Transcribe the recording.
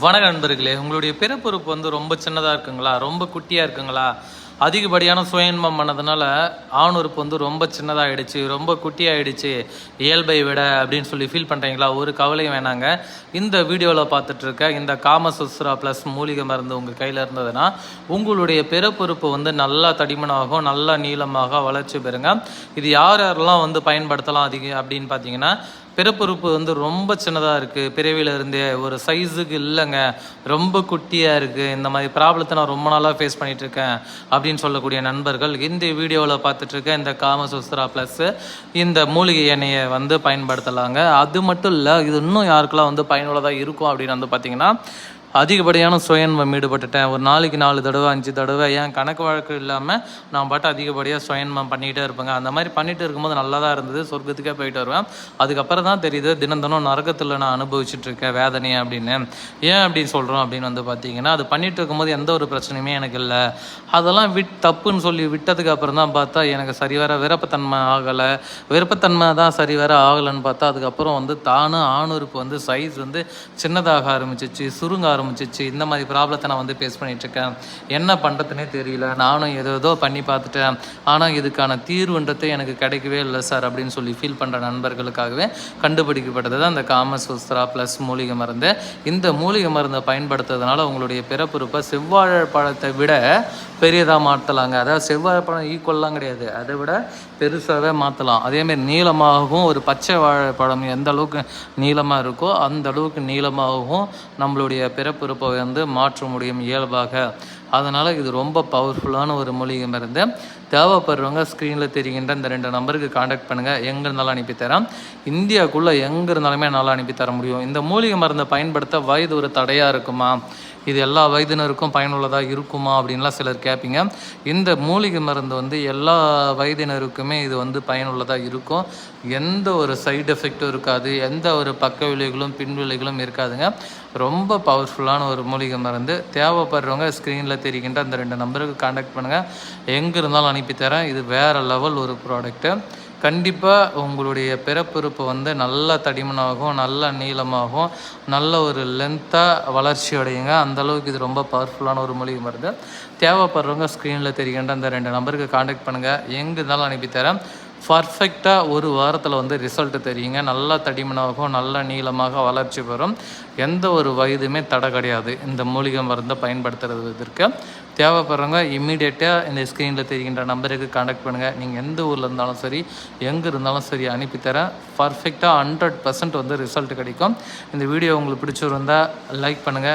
வணக்க நண்பர்களே. உங்களுடைய பிறப்புறுப்பு வந்து ரொம்ப சின்னதாக இருக்குங்களா? ரொம்ப குட்டியாக இருக்குங்களா? அதிகப்படியான சுயன்மம் பண்ணதுனால ஆணுறுப்பு வந்து ரொம்ப சின்னதாகிடுச்சு ரொம்ப குட்டியாகிடுச்சு இயல்பை விட அப்படின்னு சொல்லி ஃபீல் பண்ணுறீங்களா ஒரு கவலையும் வேணாங்க. இந்த வீடியோவில் பார்த்துட்ருக்க இந்த இந்த காமசுஸ்ரா ப்ளஸ் மூலிகை மருந்து உங்கள் கையில் இருந்ததுன்னா உங்களுடைய பிறப்புறுப்பு வந்து நல்லா தடிமனாகும் நல்லா நீளமாக வளர்ச்சி பெறுங்க. இது யார் யாரெல்லாம் வந்து பயன்படுத்தலாம் அதிகம் அப்படின்னு பார்த்தீங்கன்னா பிறப்புறுப்பு வந்து ரொம்ப சின்னதாக இருக்குது பிறவியில் இருந்தே ஒரு சைஸுக்கு இல்லைங்க. ரொம்ப குட்டியாக இருக்குது இந்த மாதிரி ப்ராப்ளத்தை நான் ரொம்ப நாளாக ஃபேஸ் பண்ணிகிட்ருக்கேன் இருக்கேன் அப்படின்னு சொல்லக்கூடிய நண்பர்கள் இந்த வீடியோவில் பார்த்துட்ருக்கேன் இந்த காமசுஸ்திரா ப்ளஸ்ஸு இந்த மூலிகை எண்ணெயை வந்து பயன்படுத்தலாங்க. அது மட்டும் இல்லை இது இன்னும் யாருக்கெல்லாம் வந்து பயனுள்ளதாக இருக்கும் அப்படின்னு வந்து பார்த்திங்கன்னா அதிகப்படியான சுயன்மம் ஈடுபட்டுட்டேன். ஒரு நாளைக்கு நாலு தடவை அஞ்சு தடவை ஏன் கணக்கு வழக்கு இல்லாமல் நான் பாட்டு அதிகப்படியாக சுயன்மம் பண்ணிகிட்டே இருப்பேங்க. அந்த மாதிரி பண்ணிட்டு இருக்கும்போது நல்லா தான் இருந்தது. சொர்க்கத்துக்கே போயிட்டு வருவேன். அதுக்கப்புறம் தான் தெரியுது தினம் தினம் நரகத்தில் நான் அனுபவிச்சுட்டு இருக்கேன் வேதனையை அப்படின்னு. ஏன் அப்படி சொல்கிறோம் அப்படின்னு வந்து பார்த்தீங்கன்னா அது பண்ணிட்டு இருக்கும்போது எந்த ஒரு பிரச்சனையுமே எனக்கு இல்லை. அதெல்லாம் விட் தப்புன்னு சொல்லி விட்டதுக்கு அப்புறம் தான் பார்த்தா எனக்கு சரிவர விருப்பத்தன்மை ஆகலை. விருப்பத்தன்மை தான் சரிவர ஆகலைன்னு பார்த்தா அதுக்கப்புறம் வந்து தானும் ஆணுறுப்பு வந்து சைஸ் வந்து சின்னதாக ஆரம்பிச்சிச்சு. சுருங்க ஆரம்பிச்சிச்சு. இந்த மாதிரி ப்ராப்ளத்தை நான் வந்து ஃபேஸ் பண்ணிகிட்ருக்கேன் என்ன பண்ணுறதுனே தெரியல. நானும் ஏதோ ஏதோ பண்ணி பார்த்துட்டேன். ஆனால் இதுக்கான தீர்வுன்றது எனக்கு கிடைக்கவே இல்லை சார் அப்படின்னு சொல்லி ஃபீல் பண்ணுற நண்பர்களுக்காகவே கண்டுபிடிக்கப்பட்டது தான் அந்த காம காமசூஸ்திரா ப்ளஸ் மூலிகை மருந்து. இந்த மூலிகை மருந்தை பயன்படுத்துறதுனால உங்களுடைய பிறப்புறுப்பை செவ்வாழை பழத்தை விட பெரியதாக மாற்றலாங்க அதாவது செவ்வாழைப்பழம் ஈக்குவல்லாம் கிடையாது. அதை விட பெருசாகவே மாற்றலாம் அதேமாரி நீளமாகவும் ஒரு பச்சை வாழைப்பழம் எந்த அளவுக்கு நீளமாக இருக்கோ அந்த அளவுக்கு நீளமாகவும் நம்மளுடைய பிறப்புறுப்பை வந்து மாற்ற முடியும் இயல்பாக. அதனால் இது ரொம்ப பவர்ஃபுல்லான ஒரு மூலிகை மருந்து. தேவைப்படுறவங்க ஸ்க்ரீனில் தெரிகின்ற இந்த ரெண்டு நம்பருக்கு காண்டாக்ட் பண்ணுங்கள் எங்கே இருந்தாலும் அனுப்பித்தரேன் இந்தியாவுக்குள்ளே எங்கே இருந்தாலுமே நல்லா அனுப்பி தர முடியும். இந்த மூலிகை மருந்தை பயன்படுத்த வயது ஒரு தடையாக இருக்குமா? இது எல்லா வயதினருக்கும் பயனுள்ளதாக இருக்குமா அப்படின்லாம் சிலர் கேட்பீங்க. இந்த மூலிகை மருந்து வந்து எல்லா வயதினருக்குமே இது வந்து பயனுள்ளதாக இருக்கும். எந்த ஒரு சைடு எஃபெக்டும் இருக்காது. எந்த ஒரு பக்க விளைவுகளும் பின்விளைகளும் இருக்காதுங்க. ரொம்ப பவர்ஃபுல்லான ஒரு மூலிகை மருந்து. தேவைப்படுறவங்க ஸ்க்ரீனில் தெரிகின்ற அந்த ரெண்டு நம்பருக்கு காண்டாக்ட் பண்ணுங்கள் எங்கே இருந்தாலும் அனுப்பித்தரேன். இது வேறு லெவல் ஒரு ப்ராடக்ட்டு கண்டிப்பாக உங்களுடைய பிறப்புறுப்பு வந்து நல்ல தடிமனாகும் நல்ல நீளமாகும் நல்ல ஒரு லென்த்தாக வளர்ச்சி அடையுங்க. அந்த அளவுக்கு இது ரொம்ப பவர்ஃபுல்லான ஒரு மொழி மருந்து தேவைப்படுறவங்க ஸ்க்ரீனில் தெரிகின்ற அந்த ரெண்டு நம்பருக்கு காண்டாக்ட் பண்ணுங்கள் எங்கே இருந்தாலும் அனுப்பித்தரேன் பர்ஃபெக்டாக ஒரு வாரத்தில் வந்து ரிசல்ட் தெரியுங்க. நல்லா தடிமனாகும் நல்ல நீளமாக வளர்ச்சி பெறும். எந்த ஒரு வயதுமே தடை கிடையாது இந்த மூலிகை மருந்தை பயன்படுத்துறதுக்கு. தேவைப்படுறவங்க இம்மீடியட்டாக இந்த ஸ்க்ரீனில் தெரிகின்ற நம்பருக்கு காண்டாக்ட் பண்ணுங்கள் நீங்கள் எந்த ஊரில் இருந்தாலும் சரி எங்கே இருந்தாலும் சரி அனுப்பித்தரேன் பர்ஃபெக்டாக ஹண்ட்ரட் பர்சன்ட் வந்து ரிசல்ட் கிடைக்கும். இந்த வீடியோ உங்களுக்கு பிடிச்சிருந்தால் லைக் பண்ணுங்கள்